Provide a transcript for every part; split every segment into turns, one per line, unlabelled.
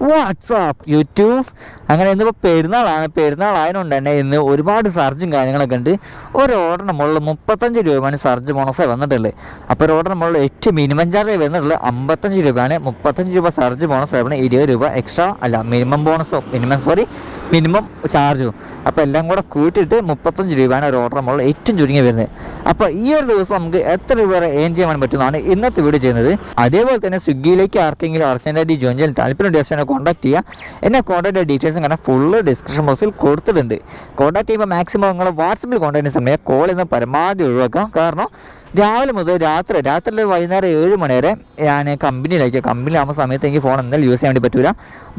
WhatsApp YouTube അങ്ങനെ ഇന്നിപ്പോൾ പെരുന്നാളാണ്. പെരുന്നാൾ ആയതുകൊണ്ട് തന്നെ ഇന്ന് ഒരുപാട് സർജും കാര്യങ്ങളൊക്കെ ഉണ്ട്. ഒരു ഓർഡറിന് മുകളിൽ മുപ്പത്തഞ്ച് രൂപയാണ് സർജ് ബോണസായി വന്നിട്ടുള്ളത്. അപ്പോൾ ഒരു ഓർഡറിന് മുകളിൽ ഏറ്റവും മിനിമം ചാർജ് വരുന്നുള്ളത് അമ്പത്തഞ്ച് രൂപയാണ്. മുപ്പത്തഞ്ച് രൂപ സർജ് ബോണസ് ആയപ്പോൾ ഇരുപത് രൂപ എക്സ്ട്രാ അല്ല മിനിമം ബോണസോ മിനിമം സോറി മിനിമം ചാർജും അപ്പോൾ എല്ലാം കൂടെ കൂട്ടിയിട്ട് മുപ്പത്തഞ്ച് രൂപയാണ് ഒരു ഓർഡർ നമ്മൾ ഏറ്റവും ചുരുങ്ങി വരുന്നത്. അപ്പോൾ ഈ ഒരു ദിവസം നമുക്ക് എത്ര രൂപ വരെ ഏൺ ചെയ്യാൻ പറ്റുന്നതാണ് ഇന്നത്തെ വീഡിയോ ചെയ്യുന്നത്. അതേപോലെ തന്നെ സ്വിഗ്ഗിയിലേക്ക് ആർക്കെങ്കിലും അർജന്റായിട്ട് ജോയിൻ ചെയ്യാൻ താല്പര്യം ഉണ്ടെങ്കിൽ എന്നെ കോൺടാക്ട് ചെയ്യുക എന്നെ കോൺടാക്ട് ഡീറ്റെയിൽസും കാരണം ഫുള്ള് ഡിസ്ക്രിപ്ഷൻ ബോക്സിൽ കൊടുത്തിട്ടുണ്ട്. കോൺടാക്ട് ചെയ്യുമ്പോൾ മാക്സിമം നിങ്ങൾ വാട്സപ്പിൽ കോൺടാക്ട് ചെയ്യുന്ന സമയം കോൾ ചെയ്യുന്ന പരമാവധി ഒഴിവാക്കാം കാരണം രാവിലെ മുതൽ രാത്രി രാത്രി വൈകുന്നേരം ഏഴ് മണി വരെ ഞാൻ കമ്പനിയിലേക്ക് കമ്പനിയിലാകുമ്പോൾ സമയത്ത് എനിക്ക് ഫോൺ എന്തായാലും യൂസ് ചെയ്യാൻ വേണ്ടി പറ്റില്ല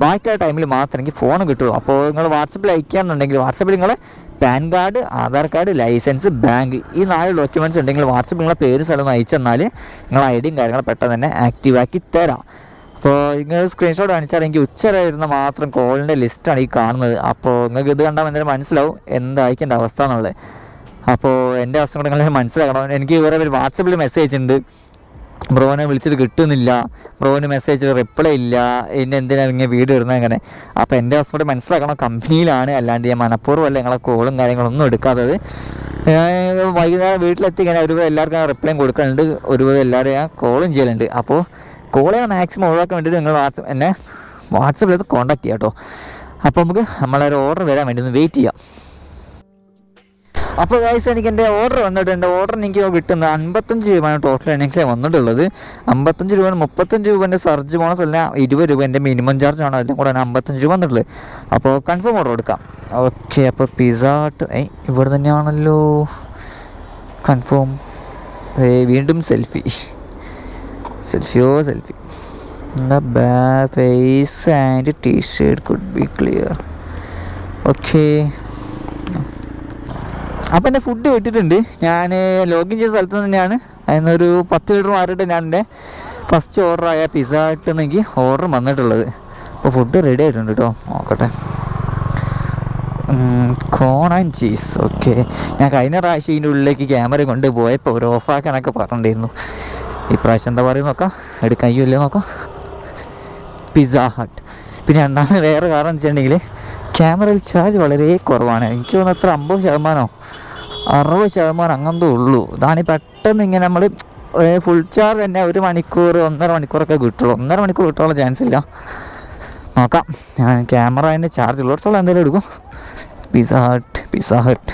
ബാക്കിയുള്ള ടൈമിൽ മാത്രം എനിക്ക് ഫോൺ കിട്ടുള്ളൂ. അപ്പോൾ നിങ്ങൾ വാട്സപ്പിൽ അയക്കുകയാണെന്നുണ്ടെങ്കിൽ വാട്സപ്പിൽ നിങ്ങൾ PAN card Aadhaar card licence bank ഈ നാല് ഡോക്യുമെന്റ്സ് ഉണ്ടെങ്കിൽ വാട്സപ്പ് നിങ്ങളെ പേര് സ്ഥലം അയച്ചെന്നാൽ നിങ്ങൾ ഐ ഡിയും കാര്യങ്ങളും പെട്ടെന്ന് തന്നെ ആക്റ്റീവാക്കി തരാം. അപ്പോൾ നിങ്ങൾ സ്ക്രീൻഷോട്ട് കാണിച്ചാൽ എനിക്ക് ഉച്ചവരെ വരുന്ന മാത്രം കോളിന്റെ ലിസ്റ്റാണ് ഈ കാണുന്നത്. അപ്പോൾ നിങ്ങൾക്ക് ഇത് കണ്ടാൽ എന്തായാലും മനസ്സിലാവും എന്തായിക്കേണ്ട അവസ്ഥ എന്നുള്ളത്. അപ്പോൾ എന്റെ അവസ്ഥ കൂടെ മനസ്സിലാക്കണം. എനിക്ക് വേറെ ഒരു വാട്സപ്പിൽ മെസ്സേജ് അയച്ചിട്ടുണ്ട്. ബ്രോനെ വിളിച്ചിട്ട് കിട്ടുന്നില്ല. ബ്രോന് മെസ്സേജ് റിപ്ലൈ ഇല്ല. എന്നെ എന്തിനാണ് ഇങ്ങനെ വീട് ഇടുന്നത് അങ്ങനെ. അപ്പോൾ എന്റെ അവസ്ഥ കൂടെ മനസ്സിലാക്കണം കമ്പനിയിലാണ് അല്ലാണ്ട് ഞാൻ മനഃപൂർവമല്ല നിങ്ങളെ കോളും കാര്യങ്ങളൊന്നും എടുക്കാത്തത്. വൈകുന്നേരം വീട്ടിലെത്തി ഇങ്ങനെ ഒരുപാട് എല്ലാവർക്കും റിപ്ലൈ കൊടുക്കുന്നുണ്ട് ഒരുപാട് എല്ലാവരും ഞാൻ കോളും ചെയ്യലുണ്ട്. അപ്പോൾ കോൾ ഞാൻ മാക്സിമം ഒഴിവാക്കാൻ വേണ്ടിയിട്ട് നിങ്ങൾ വാട്സപ്പ് എന്നെ വാട്സപ്പിലേക്ക് കോൺടാക്ട് ചെയ്യാം കേട്ടോ. അപ്പോൾ നമുക്ക് നമ്മളൊരു ഓർഡർ വരാൻ വേണ്ടി ഒന്ന് വെയിറ്റ് ചെയ്യാം. അപ്പോൾ ഗൈസ് എനിക്ക് എന്റെ ഓർഡർ വന്നിട്ടുണ്ട്. ഓർഡർ എനിക്ക് കിട്ടുന്നത് അൻപത്തഞ്ച് രൂപയാണ് ടോട്ടൽ എണ്ണിങ്സ് വന്നിട്ടുള്ളത്. അമ്പത്തഞ്ച് രൂപ മുപ്പത്തഞ്ച് രൂപേന്റെ സർജ് ബോണസ് അല്ല ഇരുപത് രൂപ എന്റെ മിനിമം ചാർജ് ആണ്. അതിലും കൂടെ അമ്പത്തഞ്ച് രൂപ വന്നിട്ടുള്ളത്. അപ്പോൾ കൺഫേം ഓർഡർ കൊടുക്കാം ഓക്കെ അപ്പോൾ പിസ്സ ഇവിടെ തന്നെയാണല്ലോ. കൺഫേം വീണ്ടും selfie സെൽഫിയോ selfie back and and could be clear. Okay അപ്പം എന്റെ ഫുഡ് കിട്ടിയിട്ടുണ്ട്. ഞാൻ ലോഗിൻ ചെയ്ത സ്ഥലത്ത് തന്നെയാണ്. അതിനൊരു പത്ത് ലിറ്റർ മാറിയിട്ട് ഞാൻ എന്റെ ഫസ്റ്റ് ഓർഡറായ പിസ്സ കിട്ടുന്നെങ്കിൽ ഓർഡർ വന്നിട്ടുള്ളത്. അപ്പോൾ ഫുഡ് റെഡി ആയിട്ടുണ്ട് കേട്ടോ നോക്കട്ടെ. കോൺ ആൻഡ് ചീസ് ഓക്കെ ഞാൻ കഴിഞ്ഞ പ്രാവശ്യം ഇതിന്റെ ഉള്ളിലേക്ക് ക്യാമറ കൊണ്ട് പോയപ്പോൾ ഒരു ഓഫാക്കാനൊക്കെ പറഞ്ഞിട്ടുണ്ടായിരുന്നു. ഇപ്രാവശ്യം എന്താ പറയുക നോക്കാം. എടുക്കാൻ കഴിയുമല്ലോ നോക്കാം. പിസ്സ ഹട്ട് പിന്നെ എന്താണ് വേറെ കാരണം വെച്ചിട്ടുണ്ടെങ്കിൽ ക്യാമറയിൽ ചാർജ് വളരെ കുറവാണ്. എനിക്ക് തോന്നുന്നു അത്ര അമ്പത് ശതമാനമോ അറുപത് ശതമാനം അങ്ങനത്തെ ഉള്ളൂ. ഇതാണ് പെട്ടെന്ന് ഇങ്ങനെ നമ്മൾ ഫുൾ ചാർജ് തന്നെ ഒരു മണിക്കൂർ ഒന്നര മണിക്കൂറൊക്കെ കിട്ടുള്ളൂ. ഒന്നര മണിക്കൂർ കിട്ടാനുള്ള ചാൻസ് ഇല്ല. നോക്കാം. ക്യാമറ അതിന്റെ ചാർജ് ഉള്ളിടത്തോളം എന്തെങ്കിലും എടുക്കും. പിസ ഹട്ട് പിസ ഹട്ട്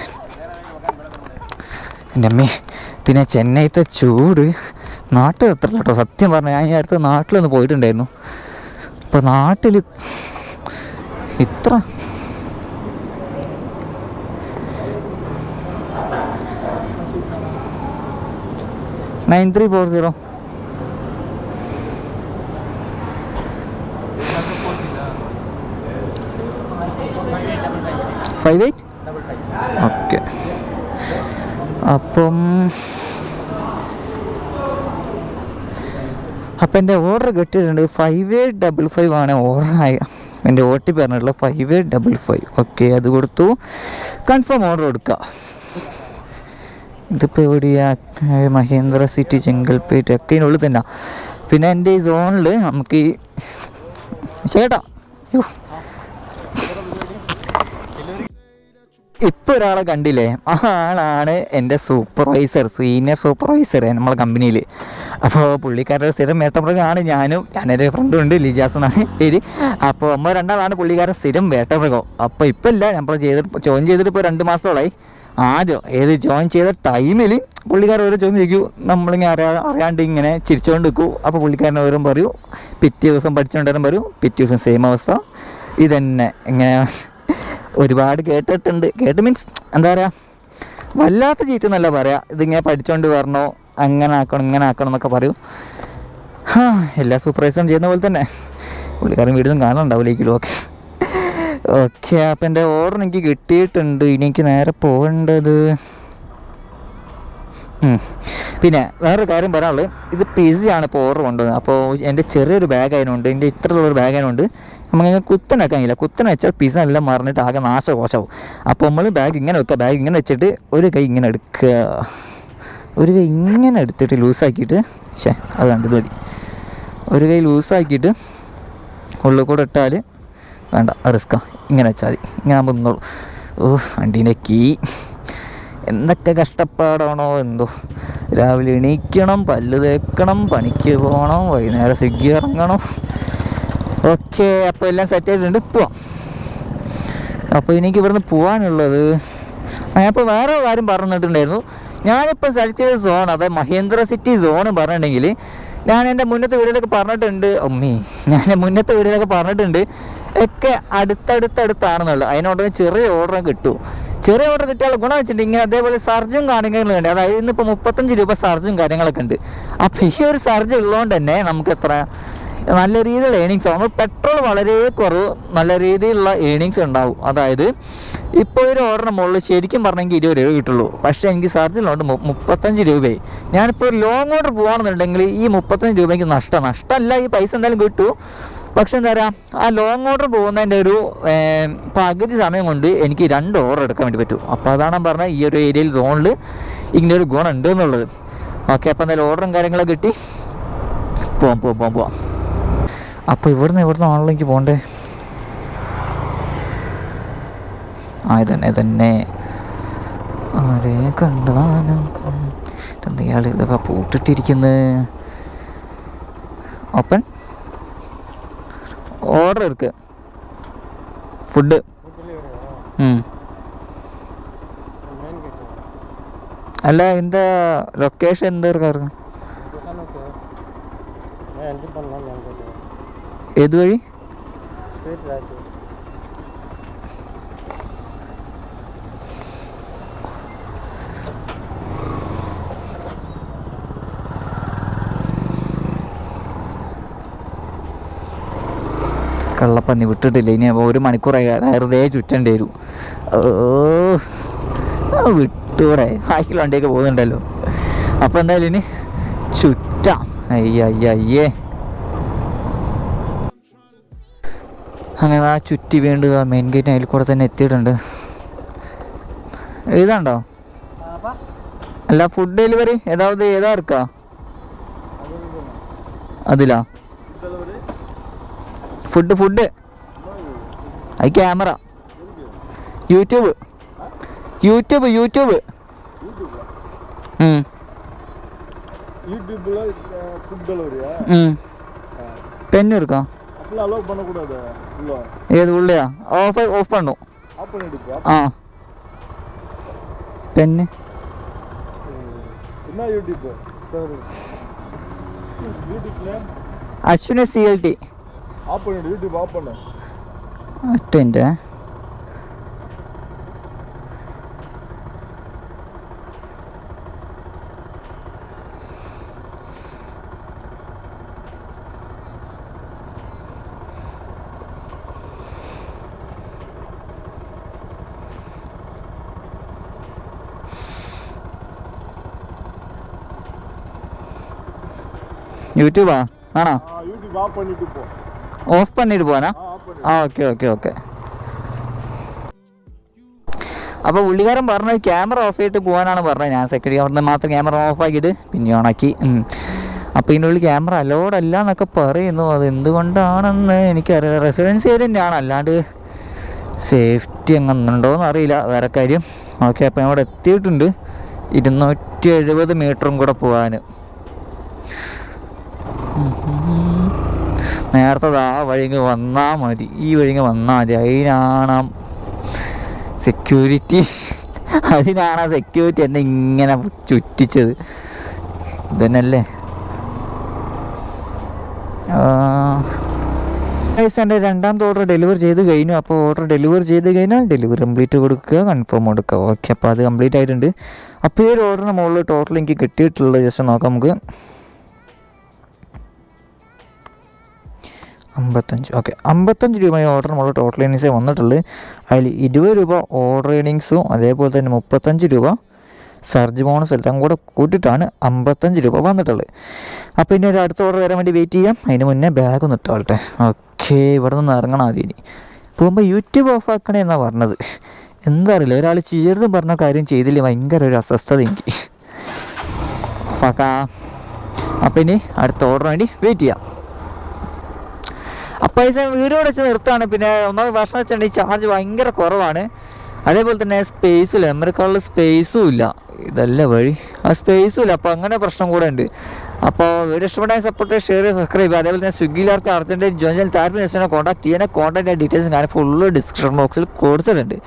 എന്റെ അമ്മേ പിന്നെ ചെന്നൈത്തെ ചൂട്. നാട്ടിൽ എത്ര കേട്ടോ? സത്യം പറഞ്ഞാൽ ഞാൻ ഈ അടുത്ത് നാട്ടിലൊന്ന് പോയിട്ടുണ്ടായിരുന്നു. അപ്പോൾ നാട്ടിൽ ഇത്ര nine three four zero. Five eight? Okay. അപ്പം അപ്പം എന്റെ ഓർഡർ കിട്ടിയിട്ടുണ്ട് ഫൈവ് എയ്റ്റ് ഡബിൾ ഫൈവ് ആണ് ഓർഡർ ആയ എന്റെ ഒ ടി പി പറഞ്ഞിട്ടുള്ളത് five eight double five. Okay അത് കൊടുത്തു. കൺഫേം ഓർഡർ കൊടുക്കുക ഇതിപ്പോൾ എവിടെയാ? മഹേന്ദ്ര സിറ്റി ചെങ്കൽപ്പേറ്റ് ഒക്കെ ഇതിനുള്ളിൽ തന്നെ. പിന്നെ എന്റെ ഈ സോണിൽ നമുക്ക് ഈ ചേട്ടാ അയ്യോ ഇപ്പോൾ ഒരാളെ കണ്ടില്ലേ? ആ ആളാണ് എന്റെ സൂപ്പർവൈസർ സീനിയർ സൂപ്പർവൈസർ നമ്മളെ കമ്പനിയിൽ അപ്പോൾ പുള്ളിക്കാരുടെ സ്ഥിരം വേട്ടമൃഗമാണ് ഞാനും. ഞാനെന്റെ ഫ്രണ്ടും ഉണ്ട് ലിജാസ് എന്നാണ് പേര്. അപ്പോൾ നമ്മൾ രണ്ടാളാണ് പുള്ളിക്കാരൻ സ്ഥിരം വേട്ടമൃഗം. അപ്പോൾ ഇപ്പം ഇല്ല നമ്മൾ ചെയ്തിട്ട് ജോയിൻ ചെയ്തിട്ട് ഇപ്പോൾ രണ്ട് മാസത്തോളമായി ആദ്യം ഏത് ജോയിൻ ചെയ്ത ടൈമിൽ പുള്ളിക്കാരൻ ഓരോ ചോദ്യം ചോദിക്കൂ. നമ്മളിങ്ങനെ അറിയാ അറിയാണ്ട് ഇങ്ങനെ ചിരിച്ചുകൊണ്ട് നിൽക്കൂ. അപ്പോൾ പുള്ളിക്കാരൻ ഓരോ പറയൂ. പിറ്റേ ദിവസം പഠിച്ചുകൊണ്ടേരം പറയൂ. പിറ്റേ ദിവസം സെയിം അവസ്ഥ. ഇതന്നെ. ഇങ്ങനെ ഒരുപാട് കേട്ടിട്ടുണ്ട്. കേട്ട് മീൻസ് എന്താ പറയുക വല്ലാത്ത ചീത്ത എന്നല്ല പറയാ. ഇതിങ്ങനെ പഠിച്ചുകൊണ്ട് വരണോ? അങ്ങനെ ആക്കണം ഇങ്ങനെ ആക്കണം എന്നൊക്കെ പറയൂ. എല്ലാ സൂപ്പർവൈസറും ചെയ്യുന്ന പോലെ തന്നെ. പുള്ളിക്കാരൻ വീടും കിലോ ഓക്കെ ഓക്കെ അപ്പം എന്റെ ഓർഡർ എനിക്ക് കിട്ടിയിട്ടുണ്ട്. ഇനി എനിക്ക് നേരെ പോകേണ്ടത് പിന്നെ വേറൊരു കാര്യം പറയാനുള്ളത്. ഇത് പിസിയാണ് ഇപ്പോൾ ഓർഡർ കൊണ്ടുവന്നത്. അപ്പോൾ എന്റെ ചെറിയൊരു ബാഗ് അതിനുണ്ട് എന്റെ ഇത്രയുള്ളൊരു ബാഗ് അതിനുണ്ട് നമുക്ക് വെക്കാൻ കഴിയില്ല. കുത്തനെ വെച്ചാൽ പിസ എല്ലാം മറിഞ്ഞിട്ട് ആകെ നാശകോശമാവും. അപ്പോൾ നമ്മൾ ബാഗ് ഇങ്ങനെ വെക്കുക ബാഗ് ഇങ്ങനെ വെച്ചിട്ട് ഒരു കൈ ഇങ്ങനെ എടുക്കുക. ഒരു കൈ ഇങ്ങനെ എടുത്തിട്ട് ലൂസാക്കിയിട്ട് ശേ അത് കണ്ടത് മതി. ഒരു കൈ ലൂസാക്കിയിട്ട് ഉള്ളിൽ കൂടെ ഇട്ടാൽ വേണ്ട റിസ്ക്കാ ഇങ്ങനെ വെച്ചാൽ മതി. ഇങ്ങനെ ആകുമ്പോൾ നിന്നോളൂ. ഓ വണ്ടീന്റെ കീ. എന്തൊക്കെ കഷ്ടപ്പാടാണോ എന്തോ. രാവിലെ എണീക്കണം പല്ല് തേക്കണം പണിക്ക് പോകണം വൈകുന്നേരം സ്വിഗ്ഗി ഇറങ്ങണം. ഓക്കെ അപ്പോൾ എല്ലാം സെറ്റ് ആയിട്ടുണ്ട്. പോവാം. അപ്പോൾ എനിക്ക് ഇവിടുന്ന് പോകാനുള്ളത് ഞാനിപ്പോൾ വേറെ കാര്യം പറഞ്ഞിട്ടുണ്ടായിരുന്നു. ഞാനിപ്പോൾ സെലക്ട് ചെയ്ത സോൺ അതായത് മഹേന്ദ്ര സിറ്റി സോൺ പറഞ്ഞിട്ടുണ്ടെങ്കിൽ ഞാൻ എന്റെ മുന്നത്തെ വീഡിയോയിലൊക്കെ പറഞ്ഞിട്ടുണ്ട്. അമ്മീ ഞാൻ എന്റെ മുന്നത്തെ വീഡിയോയിലൊക്കെ പറഞ്ഞിട്ടുണ്ട്. ഒക്കെ അടുത്തടുത്തടുത്താണെന്നുള്ളത് അതിനോട് ചെറിയ ഓർഡർ കിട്ടും. ചെറിയ ഓർഡർ കിട്ടിയാൽ ഗുണം വെച്ചിട്ടുണ്ട് ഇങ്ങനെ അതേപോലെ സർജും കാര്യങ്ങളും ഉണ്ട്. അതായത് ഇന്നിപ്പോൾ മുപ്പത്തഞ്ച് രൂപ സർജും കാര്യങ്ങളൊക്കെ ഉണ്ട്. അപ്പോൾ ഈ ഒരു സർജ് ഉള്ളതുകൊണ്ട് തന്നെ നമുക്ക് എത്ര നല്ല രീതിയിലുള്ള ഏണിങ്സ് ആവും. പെട്രോൾ വളരെ കുറവ് നല്ല രീതിയിലുള്ള ഏണിങ്സ് ഉണ്ടാവും. അതായത് ഇപ്പോൾ ഒരു ഓർഡറിന് മുകളിൽ ശരിക്കും പറഞ്ഞെങ്കിൽ ഇരുപത് രൂപ കിട്ടുള്ളൂ. പക്ഷേ എനിക്ക് സർജിലുണ്ട് മുപ്പത്തഞ്ച് രൂപയായി. ഞാനിപ്പോൾ ഒരു ലോങ് ഓർഡർ പോകുകയാണെന്നുണ്ടെങ്കിൽ ഈ മുപ്പത്തഞ്ച് രൂപയ്ക്ക് നഷ്ടം. നഷ്ടമല്ല ഈ പൈസ എന്തായാലും കിട്ടൂ. പക്ഷെ എന്താ പറയുക ആ ലോങ് ഓർഡർ പോകുന്നതിന്റെ ഒരു പകുതി സമയം കൊണ്ട് എനിക്ക് രണ്ട് ഓർഡർ എടുക്കാൻ വേണ്ടി പറ്റും. അപ്പോൾ അതാണ് ഞാൻ പറഞ്ഞത് ഈ ഒരു ഏരിയയിൽ സോണിൽ ഇങ്ങനെ ഒരു ഗുണം ഉണ്ട് എന്നുള്ളത്. ഓക്കെ അപ്പോൾ എന്തായാലും ഓർഡറും കാര്യങ്ങളൊക്കെ കിട്ടി. പോവാം പോവാം പോവാം പോവാം. അപ്പോൾ ഇവിടുന്ന് ഇവിടുന്ന് ആളിലേക്ക് പോകണ്ടേ? ആ ഇതന്നെ ഇതന്നെ ആരെ കണ്ടാലും എന്താ ഇയാൾ ഇതൊക്കെ പൂട്ടിട്ടിരിക്കുന്നത് ഓപ്പൺ. ஆர்டர் இருக்குது ஃபுட்டு ம் അല്ല എന്താ ലൊക്കേഷൻ എന്താ
ഇരിക്കാറ്
ഏത് വഴി കള്ളപ്പന്നി വിട്ടിട്ടില്ല. ഇനി ഒരു മണിക്കൂറായി വെറുതെ ചുറ്റേണ്ടി വരും. വിട്ടൂടെ. ഹൈക്കിലുണ്ടേക്ക് പോകുന്നുണ്ടല്ലോ. അപ്പോൾ എന്തായാലും ഇനി ചുറ്റാം. അയ്യ അയ്യ അയ്യേ. അങ്ങനെ ആ ചുറ്റി വീണ്ടും ആ മെയിൻ ഗേറ്റ് അതിൽ കൂടെ തന്നെ എത്തിയിട്ടുണ്ട്.
ഇതാണ്ടോ
അല്ല ഫുഡ് ഡെലിവറി ഏതാവത് ഏതാ ഇറക്കാ അതിലാ? ഫുഡ് ഫുഡ് അത് ക്യാമറ യൂട്യൂബ് യൂട്യൂബ് യൂട്യൂബ് ഉം,
யூடியூப்ல ஃபுட் டெலிவரியா
ഉം. പെന്ന് എടുക്കാം
அப்படிலாம் அலோவ் பண்ணக்கூடாது உள்ள
ഏത് ഉള്ളിയാ ഓഫ് ഓഫ് പണ്ണു
ஆஃப் பண்ணிடுப்பா
ആ പെന്ന്
என்ன யூடியூப் யூடியூப்ல
Ashwin C L T
off பண்ணிடு யூடியூப் ஆஃப் பண்ணு
ഒറ്റ എൻ്റെ യൂട്യൂബാ ആണോ
ஆ யூடியூப் ஆஃப் பண்ணிட்டு போ
ഓഫ് പണിയിട്ട് പോവാനാ
ஆ ஆஃப் பண்ணு
ആ ഓക്കെ ഓക്കെ ഓക്കെ അപ്പോൾ പുള്ളിക്കാരൻ പറഞ്ഞത് ക്യാമറ ഓഫ് ചെയ്തിട്ട് പോകാനാണ് പറഞ്ഞത് ഞാൻ സെക്യൂരിറ്റി അവിടുന്ന് മാത്രം ക്യാമറ ഓഫ് ആക്കിയിട്ട് പിന്നെ ഓണാക്കി അപ്പോൾ ഇതിൻ്റെ ഉള്ളിൽ ക്യാമറ അലോഡ് അല്ല എന്നൊക്കെ പറയുന്നു അത് എന്തുകൊണ്ടാണെന്ന് എനിക്കറിയില്ല റെസിഡൻസ് ഏരിയ തന്നെയാണ് അല്ലാണ്ട് സേഫ്റ്റി എങ്ങനെയുണ്ടോയെന്ന് അറിയില്ല വേറെ കാര്യം ഓക്കെ അപ്പോൾ അവിടെ എത്തിയിട്ടുണ്ട് ഇരുന്നൂറ്റി എഴുപത് മീറ്ററും കൂടെ പോകാൻ നേരത്തെ ആ വഴിങ്ങ് വന്നാൽ മതി. ഈ വഴിങ്ങ് വന്നാൽ മതി. അതിനാണ് സെക്യൂരിറ്റി അതിനാണ് സെക്യൂരിറ്റി എന്നെ ഇങ്ങനെ ചുറ്റിച്ചത്. ഇതന്നെയല്ലേ? എന്റെ രണ്ടാമത്തെ ഓർഡർ ഡെലിവർ ചെയ്ത് കഴിഞ്ഞു. അപ്പോൾ ഓർഡർ ഡെലിവർ ചെയ്ത് കഴിഞ്ഞാൽ ഡെലിവറി കംപ്ലീറ്റ് കൊടുക്കുക കൺഫേം കൊടുക്കുക. ഓക്കെ അപ്പോൾ അത് കംപ്ലീറ്റ് ആയിട്ടുണ്ട്. അപ്പോൾ ഈ ഒരു ഓർഡറിന് മുകളിൽ ടോട്ടൽ എനിക്ക് കിട്ടിയിട്ടുള്ളത് ജസ്റ്റ് നോക്കാം നമുക്ക്. അമ്പത്തഞ്ച്. ഓക്കെ അമ്പത്തഞ്ച് രൂപയും ഓർഡർ നമ്മൾ ടോട്ടൽ ഏണിങ്സേ വന്നിട്ടുള്ളൂ അതിൽ ഇരുപത് രൂപ ഓർഡർ ഏണിങ്സും അതേപോലെ തന്നെ മുപ്പത്തഞ്ച് രൂപ സർജ് ബോണസ് എല്ലാം കൂടെ കൂട്ടിയിട്ടാണ് അമ്പത്തഞ്ച് രൂപ വന്നിട്ടുള്ളത്. അപ്പോൾ ഇനി ഒരു അടുത്ത ഓർഡർ വരാൻ വേണ്ടി വെയിറ്റ് ചെയ്യാം. അതിന് മുന്നേ ബാഗ് ഒന്ന് ഇട്ടോളട്ടെ. ഓക്കെ ഇവിടെ നിന്ന് ഇറങ്ങണം ആദ്യം ഇനി. പോകുമ്പോൾ യൂട്യൂബ് ഓഫ് ആക്കണേ എന്നാണ് പറഞ്ഞത്. എന്താ അറിയില്ല ഒരാൾ ചെയ്യരുത് പറഞ്ഞ കാര്യം ചെയ്തില്ല? ഭയങ്കര ഒരു അസ്വസ്ഥത എനിക്ക് ഫക്കാ. അപ്പം ഇനി അടുത്ത ഓർഡർ വേണ്ടി വെയിറ്റ് ചെയ്യാം. പൈസ വീഡിയോ വെച്ച് നിർത്താണ് പിന്നെ ഒന്നാമത് ഭക്ഷണം വെച്ചിട്ടുണ്ടെങ്കിൽ ചാർജ് ഭയങ്കര കുറവാണ്. അതേപോലെ തന്നെ സ്പേസും ഇല്ല. മെമ്മറി സ്പേസും ഇല്ല. ഇതല്ല വഴി? ആ സ്പേസും ഇല്ല. അപ്പോൾ അങ്ങനെ പ്രശ്നം കൂടെ ഉണ്ട്. അപ്പോൾ വീഡിയോ ഇഷ്ടപ്പെട്ടാൽ സപ്പോർട്ട് ഷെയർ സബ്സ്ക്രൈബ് ചെയ്യുക അതേപോലെ തന്നെ സ്വിഗ്ഗിയിലാർക്ക് അർജന്റ് ജോയിൻ ചെയ്യാൻ താല്പര്യം കോൺടാക്ട് ചെയ്യണ കോൺടാക്ട് ഡീറ്റെയിൽസ് ഞാൻ ഫുള്ള് ഡിസ്ക്രിപ്ഷൻ ബോക്സിൽ കൊടുത്തിട്ടുണ്ട്.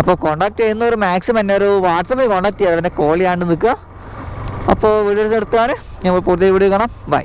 അപ്പോൾ കോൺടാക്ട് ചെയ്യുന്ന ഒരു മാക്സിമം എന്നെ ഒരു വാട്സപ്പിൽ കോൺടാക്ട് ചെയ്യാതെ അതിനെ കോൾ ചെയ്യാണ്ട് നിൽക്കുക. അപ്പോൾ വീഡിയോസ് എടുത്താണ് ഞങ്ങൾ പുതിയ വീഡിയോ കാണാം. ബൈ